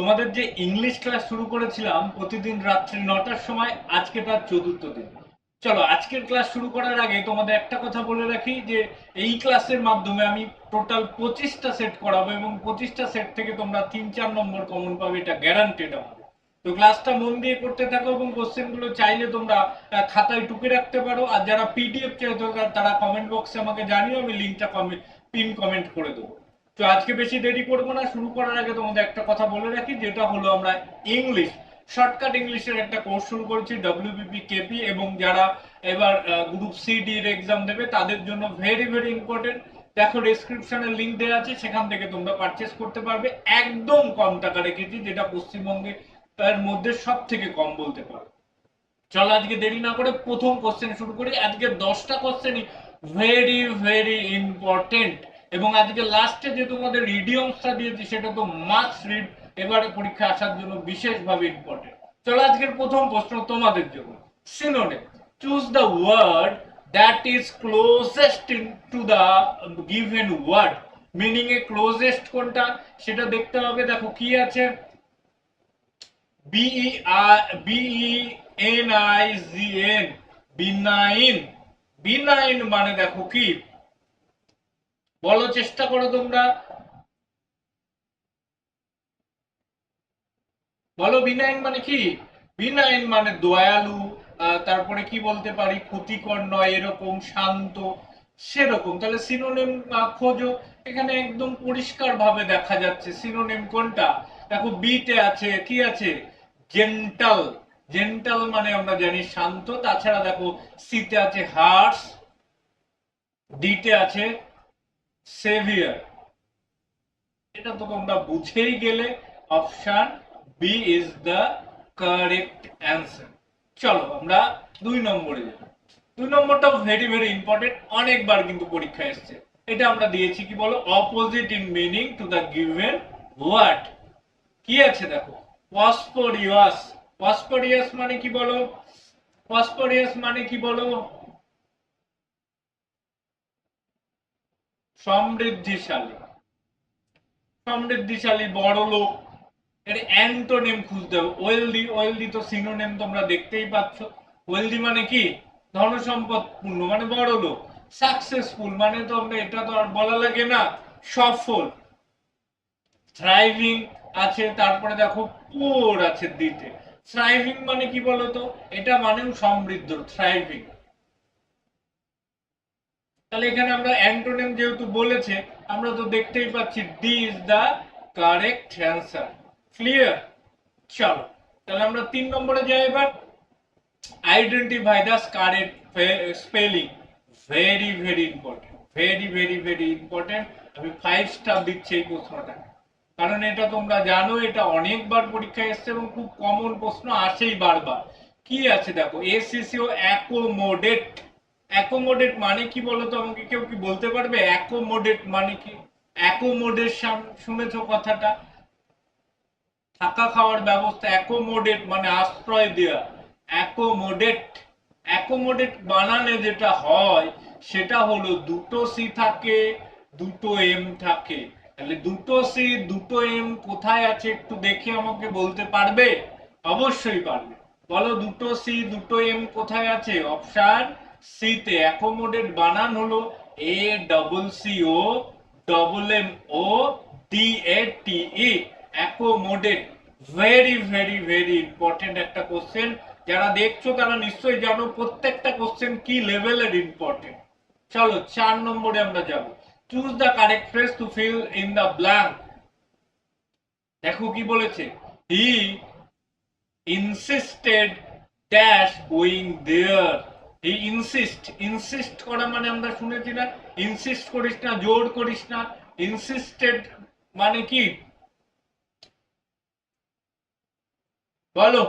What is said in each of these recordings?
তোমাদের যে English class শুরু করেছিলাম প্রতিদিন রাত্রি নটার সময়, আজকে তার চতুর্থ দিন। চলো, আজকের ক্লাস শুরু করার আগে তোমাদের একটা কথা বলে রাখি যে, এই ক্লাসের মাধ্যমে আমি টোটাল পঁচিশটা সেট করাবো এবং পঁচিশটা সেট থেকে তোমরা তিন চার নম্বর কমন পাবে, এটা গ্যারান্টেড আমাদের। তো ক্লাসটা মন দিয়ে করতে থাকো এবং কোশ্চেনগুলো চাইলে তোমরা খাতায় টুকে রাখতে পারো। আর যারা পিডিএফ চাইতো, তারা কমেন্ট বক্সে আমাকে জানিও, আমি লিঙ্কটা কমেন্ট পিন কমেন্ট করে দেবো। তো আজকে বেশি দেরি করব না, শুরু করার আগে তোমাদের একটা কথা বলে রাখি, যেটা হলো আমরা ইংলিশ, শর্টকাট ইংলিশের একটা কোর্স শুরু করেছি ডব্লিউবিপি কেপি এবং যারা এবার গ্রুপ সি ডি এর এক্সাম দেবে, তাদের জন্য ভেরি ভেরি ইম্পর্টেন্ট দেখো ডেসক্রিপশনে লিংক দেওয়া আছে, সেখান থেকে তোমরা পারচেস করতে পারবে। একদম কম টাকা রেখেছি যেটা পশ্চিমবঙ্গে এর মধ্যে সব থেকে কম বলতে পারো। চলো আজকে দেরি না করে প্রথম কোশ্চেন শুরু করি। আজকে দশটা কোশ্চেনই ভেরি ভেরি ইম্পর্টেন্ট এবং আজকে লাস্টে যে তোমাদের ইডিয়মসটা দিয়েছি, সেটা তো মাস্ট রিড এবারে পরীক্ষা আসার জন্য বিশেষভাবে ইম্পর্টেন্ট চলো আজকের প্রথম প্রশ্ন তোমাদের জন্য। Synonym choose the word that is closest to the given word meaning A closest কোনটা? সেটা দেখতে হবে, দেখো কি আছে? B E B E N I G N benign benign মানে দেখো কি? বলো চেষ্টা করো তোমরা। বলো বিনাইন মানে কি? বিনাইন মানে দয়ালু তারপরে কি বলতে পারি? ক্ষতিকর নয়, এরকম শান্ত, সেরকম। তাহলে সিনোনিম খোঁজো। এখানে একদম পরিষ্কার ভাবে দেখা যাচ্ছে সিনোনিম কোনটা? দেখো বিতে আছে, কি আছে? জেন্টাল জেন্টাল মানে আমরা জানি শান্ত। তাছাড়া দেখো সিতে আছে হার্স ডিতে আছে সেভিয়ার এটা তো তোমরা বুঝেই গেলে option B is the correct answer চলো, আমরা দুই নম্বরে যাই। দুই নম্বরটা ভেরি ভেরি ইম্পর্টেন্ট অনেকবার কিন্তু পরীক্ষা এসছে। এটা আমরা দিয়েছি কি বলো? Opposite in meaning to the given word কি আছে দেখো? ফসফরিয়াস ফসফরিয়াস মানে কি বলো? ফসফরিয়াস মানে কি বলো? সমৃদ্ধিশালী। সমৃদ্ধিশালী বড় লোক। এর অ্যান্টোনিম খুঁজতে হবে। ওয়েলদি ওয়েলদি তো সিনোনিম তোমরা দেখতেই পাচ্ছ। ওয়েলদি মানে কি? ধন সম্পদপূর্ণ মানে বড় লোক। সাকসেসফুল মানে তো আমরা এটা তো আর বলা লাগে না, সফল। থ্রাইভিং আছে, তারপরে দেখো পোর আছে দিতে। থ্রাইভিং মানে কি বলতো? এটা মানেও সমৃদ্ধ থ্রাইভিং তাহলে এখানে আমরা অ্যান্টোনিম যেহেতু বলেছে, আমরা তো দেখতেই পাচ্ছি D is the correct answer clear চলো। তাহলে আমরা তিন নম্বরে যাই এবার। Identify the correct spelling very very important very very very important আমি ফাইভ স্টার দিচ্ছি এই প্রশ্নটা। কারণ এটা তোমরা জানো, এটা অনেকবার পরীক্ষায় এসছে এবং খুব কমন প্রশ্ন আসেই বারবার। কি আছে দেখো? এসিসিও অ্যাকোমোডেট অ্যাকোমোডেট মানে কি বলতো আমাকে? কেউ কি বলতে পারবে? অ্যাকোমোডেট মানে কি? অ্যাকোমোডেশন শুনেছো কথাটা? থাকা খাওয়ার ব্যবস্থা অ্যাকোমোডেট মানে আশ্রয় দেওয়া অ্যাকোমোডেট অ্যাকোমোডেট বানানে যেটা হয়, সেটা হলো দুটো সি থাকে, দুটো এম থাকে। তাহলে দুটো সি দুটো এম কোথায় আছে একটু দেখে আমাকে বলতে পারবে? অবশ্যই পারবে। বলো দুটো সি দুটো এম কোথায় আছে? অপশন সি তে অ্যাকোমোডেট বানান হলো A double C O double M O D A T E accommodate very very very important একটা কোশ্চেন যারা দেখছ তারা নিশ্চয়ই জানো প্রত্যেকটা কোশ্চেন কি লেভেলের ইম্পর্টেন্ট চলো, চার নম্বরে আমরা যাব। Choose the correct phrase to fill in the blank দেখো কি বলেছে। He insisted dash going there he insist insist করা মানে আমরা শুনেছি না ইনসিস্ট করিস না, জোর করিস না ইনসিস্টেড মানে কি? বলো।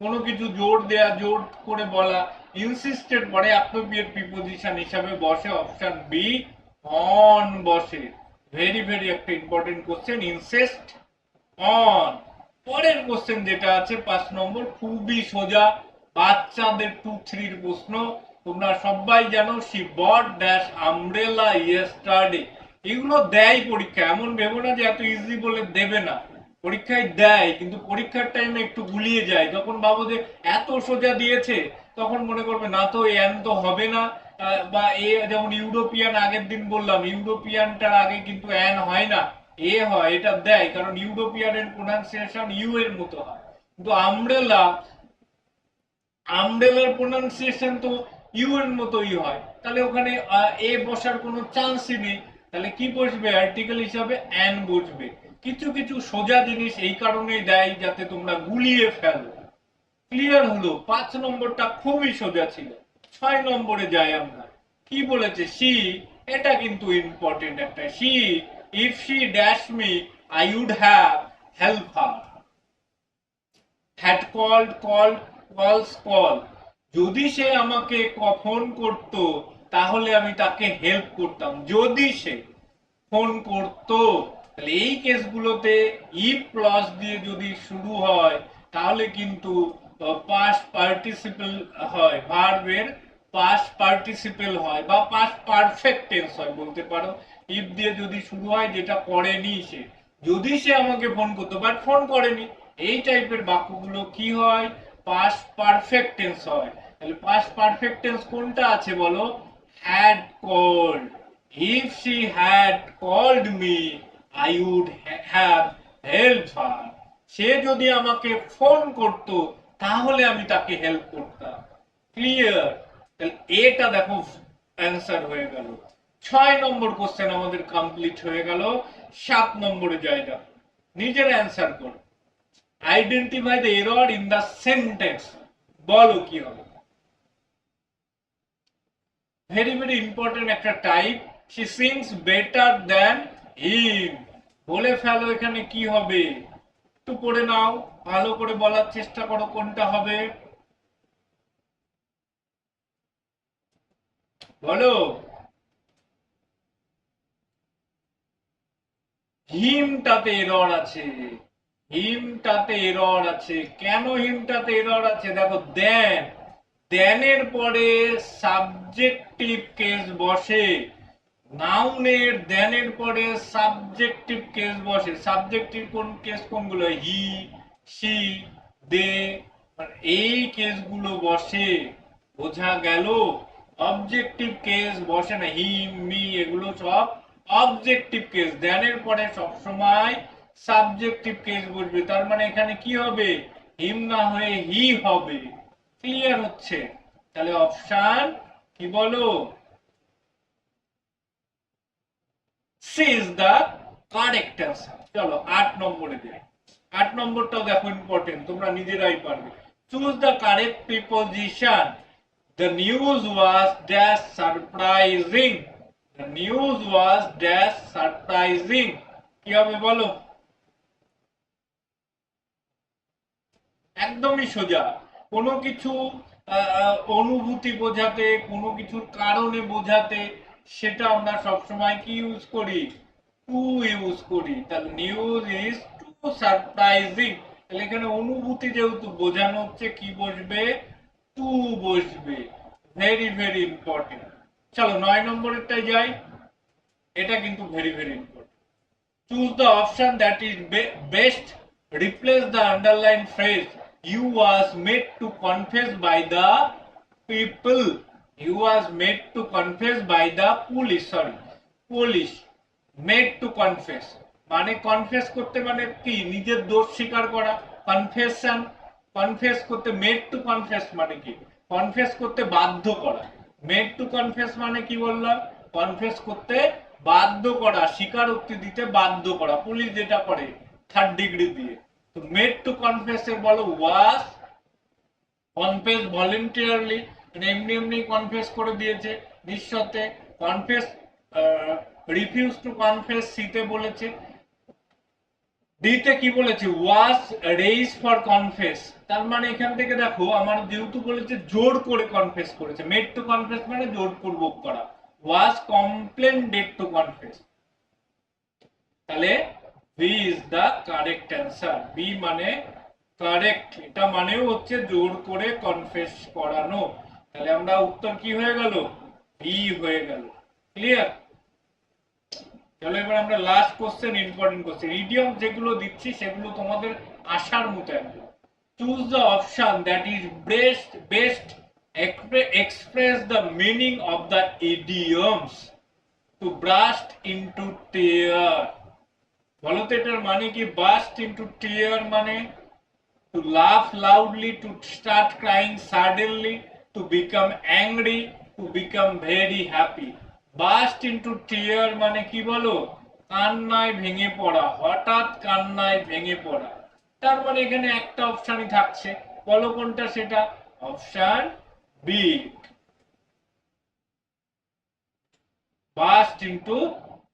কোনো কিছু জোর দেয়া, জোর করে বলা ইনসিস্টেড পরে অ্যাপ্রোপ্রিয়েট প্রিপোজিশন হিসাবে বসে অপশন বি অন বসে। ভেরি ভেরি একটা ইম্পর্টেন্ট কোশ্চেন ইনসিস্ট অন পরের কোশ্চেন যেটা আছে, পাঁচ নম্বর, খুবই সোজা বাচ্চাদের টু থ্রির প্রশ্ন। তোমরা সবাই জানো she bought dash umbrella yesterday এগুলো দেয় পরীক্ষা। এমন ভেবো না যে এত ইজি বলে দেবে না। পরীক্ষায় দেয়, কিন্তু পরীক্ষার টাইমে একটু গুলিয়ে যায়। যখন ভাবো যে এত সোজা দিয়েছে, তখন মনে করবে, না তো এন তো হবে না। বা এ যেমন ইউরোপিয়ান, আগের দিন বললাম, ইউরোপিয়ানটার আগে কিন্তু এন হয় না। এ হয়, এটা দেয়, কারণ ইউরোপিয়ানের প্রোনাউন্সিয়েশন ইউ এর মতো হয়। কিন্তু আমব্রেলা আমব্রেলার প্রোনাউন্সিয়েশন তো ইউ এর মতোই হয়। তাহলে ওখানে এ বসার কোনো চান্সই নেই। তাহলে কি বসবে? আর্টিকেল হিসাবে অ্যান বসবে। কিছু কিছু সোজা জিনিস এই কারণেই দেয় যাতে তোমরা গুলিয়ে ফেলো। ক্লিয়ার হলো। পাঁচ নম্বরটা খুবই সোজা ছিল। ছয় নম্বরে যাই আমরা। কি বলেছে? সি এটা কিন্তু ইম্পর্টেন্ট একটা। C if she dash me I would have help her had called called calls call যদি সে আমাকে ফোন করত, তাহলে আমি তাকে হেল্প করতাম। যদি সে ফোন করতো এই কেসগুলোতে ইফ ক্লজ দিয়ে যদি শুরু হয়, তাহলে কিন্তু পাস্ট পার্টিসিপেল হয় ভার্বের পাস্ট পার্টিসিপেল হয়, বা পাস্ট পারফেক্ট টেন্স হয় বলতে পারো। ইফ দিয়ে যদি শুরু হয়, যেটা করেনি সে। যদি সে আমাকে ফোন করতো বাট ফোন করেনি, এই টাইপের বাক্যগুলো কি হয়? পাস্ট পারফেক্ট টেন্স হয়। তাহলে পাস্ট পারফেক্ট টেন্স কোনটা আছে বলো? Had called if she had called me I would have help her সে যদি আমাকে ফোন করত, তাহলে আমি তাকে হেল্প করতাম। ক্লিয়ার তাহলে এটা দেখো অ্যান্সার হয়ে গেল। ছয় নম্বর কোশ্চেন আমাদের কমপ্লিট হয়ে গেল। সাত নম্বরে জায়গা নিজের অ্যান্সার করো। Identify the error in the sentence বলো কি হবে? ভেরি ভেরি ইম্পর্টেন্ট একটা type she sings better than him বলে ফেলো এখানে কি হবে? একটু পড়ে নাও। ভালো করে বলার চেষ্টা করো কোনটা হবে। বলো। হিমটাতে এরর আছে। হিমটাতে এরর আছে। কেন হিমটাতে এরর আছে? দেখো, দেন। দেনের পরে সাবজেক্টিভ কেস বসে। নাউনের দেনের পরে সাবজেক্টিভ কেস বসে। সাবজেক্টিভ কোন কেস কোনগুলো? হি সি দে এই কেসগুলো বসে। বোঝা গেল? অবজেক্টিভ কেস বসে না। হিম মি এগুলো সব অবজেক্টিভ কেস দেনের পরে সবসময় সাবজেক্টিভ কেস বসবে তার মানে এখানে কি হবে? হিম না হয়ে হি হবে। ক্লিয়ার হচ্ছে। তাহলে অপশন কি বলো? C is the correct answer চলো আট নম্বরে যাই। আট নম্বরটাও দেখো ইম্পর্টেন্ট তোমরা নিজেরাই পারবে। Choose the correct preposition the news was dash surprising the news was dash surprising কি হবে বলো? একদমই সোজা। কোনো কিছু অনুভূতি বোঝাতে, কোনো কিছুর কারণে বোঝাতে সেটা আমরা সবসময় কি ইউজ করি? টু ইউজ করি? তাহলে নিউজ ইজ টু সারপ্রাইজিং তাহলে এখানে অনুভূতি যেহেতু বোঝানো হচ্ছে, কি বসবে? টু বসবে। ভেরি ভেরি ইম্পর্টেন্ট চলো, নয় নম্বরেরটাই যাই। এটা কিন্তু very very important choose the option that is best replace the underlined phrase you was made to confess by the people. You was made to confess by the police, sorry. Police. Made to confess. মানে confess করতে মানে কি? নিজের দোষ স্বীকার করা। Confession confess করতে made to confess মানে কি? কনফেস করতে বাধ্য করা। মেড টু কনফেস মানে কি বললাম? কনফেস করতে বাধ্য করা, স্বীকারোক্তি দিতে বাধ্য করা। পুলিশ যেটা করে থার্ড ডিগ্রি দিয়ে। মেড টু কনফেস এর বলো ওয়াজ কনফেস ভলেন্টিয়ারলি এমনি এমনি কনফেস করে দিয়েছে নিঃসতে কনফেস রিফিউজ টু কনফেস সিতে বলেছে। ডিতে কি বলেছে? ওয়াজ রেইজ ফর কনফেস তার মানে এখান থেকে দেখো, আমার যেহেতু বলেছে জোর করে কনফেস করেছে। মেড টু কনফেস মানে জোরপূর্বক করা। Was compelled to confess তাহলে B is the correct answer B মানে কারেক্ট এটা মানেও হচ্ছে জোর করে কনফেস করানো। তাহলে আমরা উত্তর কি হয়ে গেল? বি হয়ে গেল। ক্লিয়ার চলো এবার আমরা last question important question idiom যেগুলো দিচ্ছি, সেগুলো তোমাদের আশার মতো choose the option that is best best express the meaning of the idioms to burst into tear বলো তো এটার মানে কি বাস্ট ইনটু টিয়ার মানে to laugh loudly, to start crying suddenly, to become angry, to become very happy. Burst into tear মানে কি বলো? কান্নায় ভেঙে পড়া হঠাৎ কান্নায় ভেঙে পড়া। তার মানে এখানে একটা অপশনই থাকছে। বলো কোনটা সেটা? Option B burst into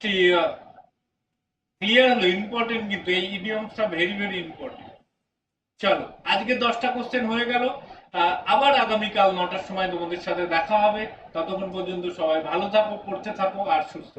tear clear হলো ইম্পর্টেন্ট কিন্তু এই ইডিয়মসটা ভেরি ভেরি ইম্পর্টেন্ট চলো, আজকে দশটা কোশ্চেন হয়ে গেল। আবার আগামীকাল নটার সময় তোমাদের সাথে দেখা হবে। ততক্ষণ পর্যন্ত সবাই ভালো থাকো, পড়তে থাকো, আর সুস্থ